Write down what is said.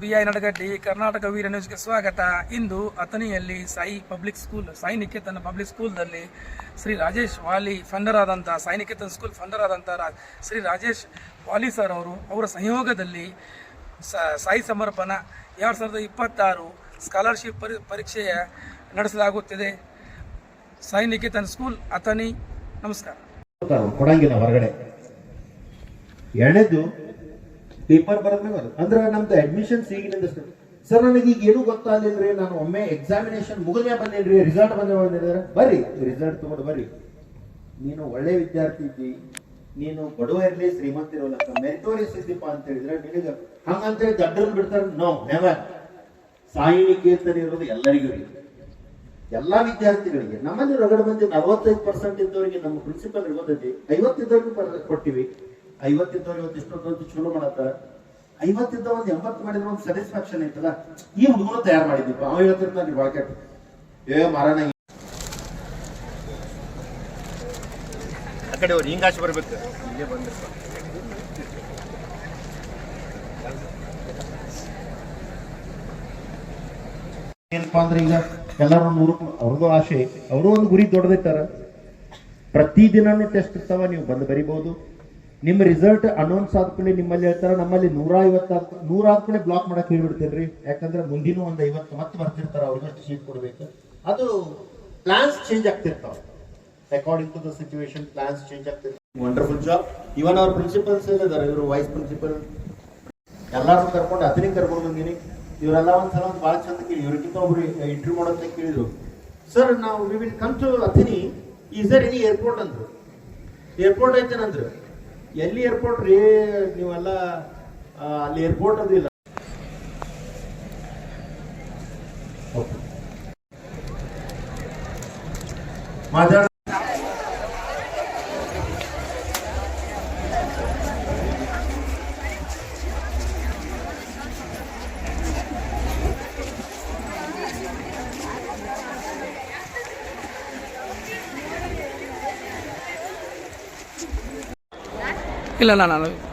B ನಡಗಡ್ಡಿ Karnataka Veera ನ್ಯೂಸ್ಗೆ ಸ್ವಾಗತ. ಇಂದು ಅಥಣಿಯಲ್ಲಿ Sai public school, Sai Niketan public ಸ್ಕೂಲ್ದಲ್ಲಿ Shri Rajesh Wali founder ಆದಂಥ ಸಾಯಿ ನಿಕೇತನ್ ಸ್ಕೂಲ್ ಫಂಡರ್ ಆದಂಥ ಶ್ರೀ ರಾಜೇಶ್ ವಾಲಿ ಸರ್ ಅವರು, ಅವರ ಸಂಯೋಗದಲ್ಲಿ ಸಾಯಿ ಸಮರ್ಪಣ ಎರಡು ಸಾವಿರದ ಇಪ್ಪತ್ತಾರು ಸ್ಕಾಲರ್ಶಿಪ್ ಪರಿ, ಪರೀಕ್ಷೆಯ ನಡೆಸಲಾಗುತ್ತಿದೆ. ಸಾಯಿ ನಿಕೇತನ್ ಸ್ಕೂಲ್, ಅಥಣಿ, ನಮಸ್ಕಾರ. ಹೊರಗಡೆ. ಎರಡನೇದು ಪೇಪರ್ ಬರೋದ್ಮೇಲೆ ಬರೋದು. ಅಂದ್ರೆ ನಮ್ದು ಅಡ್ಮಿಷನ್ಸ್ ಈಗಿನಿಂದ ಸರ್ ನನಗೆ ಈಗ ಏನು ಗೊತ್ತಾಗಲಿಲ್ರಿ, ನಾನು ಒಮ್ಮೆ ಎಕ್ಸಾಮಿನೇಷನ್ ಮುಗಿದ್ಮೇ ಬಂದೇನ್ರಿ ರಿಸಲ್ಟ್ ಬಂದ ಬಂದಿದ್ದಾರೆ ಬರ್ರಿ ರಿಸಲ್ಟ್ ತಗೊಂಡು ಬರ್ರಿ. ನೀನು ಒಳ್ಳೆ ವಿದ್ಯಾರ್ಥಿ ಇದ್ದಿ, ನೀನು ಬಡವ ಇರಲಿ, ಶ್ರೀಮಂತ ಇರೋಲ್ಲ ಮೆರಿಟೋರಿಯಸ್ ಇದ್ದೀಪ ಅಂತ ಹೇಳಿದ್ರೆ ನಿನಗೆ ಹಂಗಂತೇಳಿ ದಡ್ಡರನ್ನ ಬಿಡ್ತಾರೆ. ನೋ ನೆವರ್ ಸಾಯಿ ನಿಕೇತನ ಇರೋದು ಎಲ್ಲರಿಗೂ ರೀ ಎಲ್ಲಾ ವಿದ್ಯಾರ್ಥಿಗಳಿಗೆ, ನಮ್ಮಲ್ಲಿ ರಗಡ ಮಂದಿ ನಲವತ್ತೈದು ಪರ್ಸೆಂಟ್ ಇದ್ದವರಿಗೆ ನಮ್ಮ ಪ್ರಿನ್ಸಿಪಲ್ ಗೊತ್ತೈತಿ ಐವತ್ತಿದ್ದವ್ರಿಗೂ ಕೊಟ್ಟಿವಿ ಐವತ್ತಿದ್ದವ್ರಿಗೆ ಇವತ್ತು ಇಷ್ಟೊಂದು ಚಲೋ ಮಾಡತ್ತಾರ ಐವತ್ತಿದ್ದ ಒಂದು ಎಂಬತ್ತು ಮಾಡಿದ್ರೆ ಒಂದು ಸ್ಯಾಟಿಸ್ಫ್ಯಾಕ್ಷನ್ ಐತಲ್ಲ ಈ ಹುಡುಗರು ತಯಾರು ಮಾಡಿದ್ವಿ ಅವ ಹೇಳ್ತಿರ್ತಾನೆ ಬಳಕೆ ಏ ಮರಣ ಆ ಕಡೆ ಅವ್ರು ಹಿಂಗಾಚೆ ಬರ್ಬೇಕು. ಇಲ್ಲೇ ಬಂದಿರ್ಪ ಏನಪ್ಪಾ ಅಂದ್ರೆ ಈಗ ಎಲ್ಲರೂ ನೂರು ಅವ್ರದ್ದು ಆಸೆ. ಅವರು ಒಂದು ಗುರಿ ದೊಡ್ಡದಿಟ್ಟಾರ ಪ್ರತಿದಿನನೂ ಟೆಸ್ಟ್ ಇರ್ತಾವ ನೀವು ಬಂದು ಬರಿಬಹುದು ನಿಮ್ಮ ರಿಸಲ್ಟ್ ಅನೌನ್ಸ್ ಆದ್ಮೇಲೆ ನಿಮ್ಮಲ್ಲಿ ಹೇಳ್ತಾರ, ನಮ್ಮಲ್ಲಿ ನೂರ ಐವತ್ತ ನೂರ ಆದ್ಮೇಲೆ ಬ್ಲಾಕ್ ಮಾಡಕ್ ಹೇಳ್ಬಿಡ್ತೇನ್ರಿ. ಯಾಕಂದ್ರೆ ಮುಂದಿನ ಒಂದು ಐವತ್ತು ಮತ್ತೆ ಬರ್ತಿರ್ತಾರ, ಅವ್ರಿಗಷ್ಟು ಸೀಟ್ ಕೊಡ್ಬೇಕು. ಅದು plans change ಆಗ್ತಿರ್ತಾವ. According to the situation plans change ಆಗ್ತಿರ್ತಾವ. Wonderful job even ಅವ್ರ ಪ್ರಿನ್ಸಿಪಲ್ಸ್ ಇದಾರೆ ಇವರು ವೈಸ್ ಪ್ರಿನ್ಸಿಪಲ್ ಎಲ್ಲಾರು ಕರ್ಕೊಂಡು, ಅದನ್ನೇ ಕರ್ಕೊಂಡು ಬಂದಿನಿ. ಇವರೆಲ್ಲ ಒಂದ್ಸಲ ಒಂದು ಭಾಳ ಚಂದ ಕೇಳಿ, ಇವ್ರಿಗಿಂತ ಒಬ್ರು ಇಂಟರ್ವ್ಯೂ ಮಾಡೋದಂತ ಕೇಳಿದ್ರು. ಸರ್ ನಾವು we will come to Athani is there any airport ಅಂದ್ರು? ಏರ್ಪೋರ್ಟ್ ಐತೇನಂದ್ರು ಎಲ್ಲಿ ಏರ್ಪೋರ್ಟ್ ರೀ? ನೀವೆಲ್ಲ ಅಲ್ಲಿ ಏರ್ಪೋರ್ಟ್ ಅದಿಲ್ಲ ಮಾತಾಡ ಇಲ್ಲ ನಾನು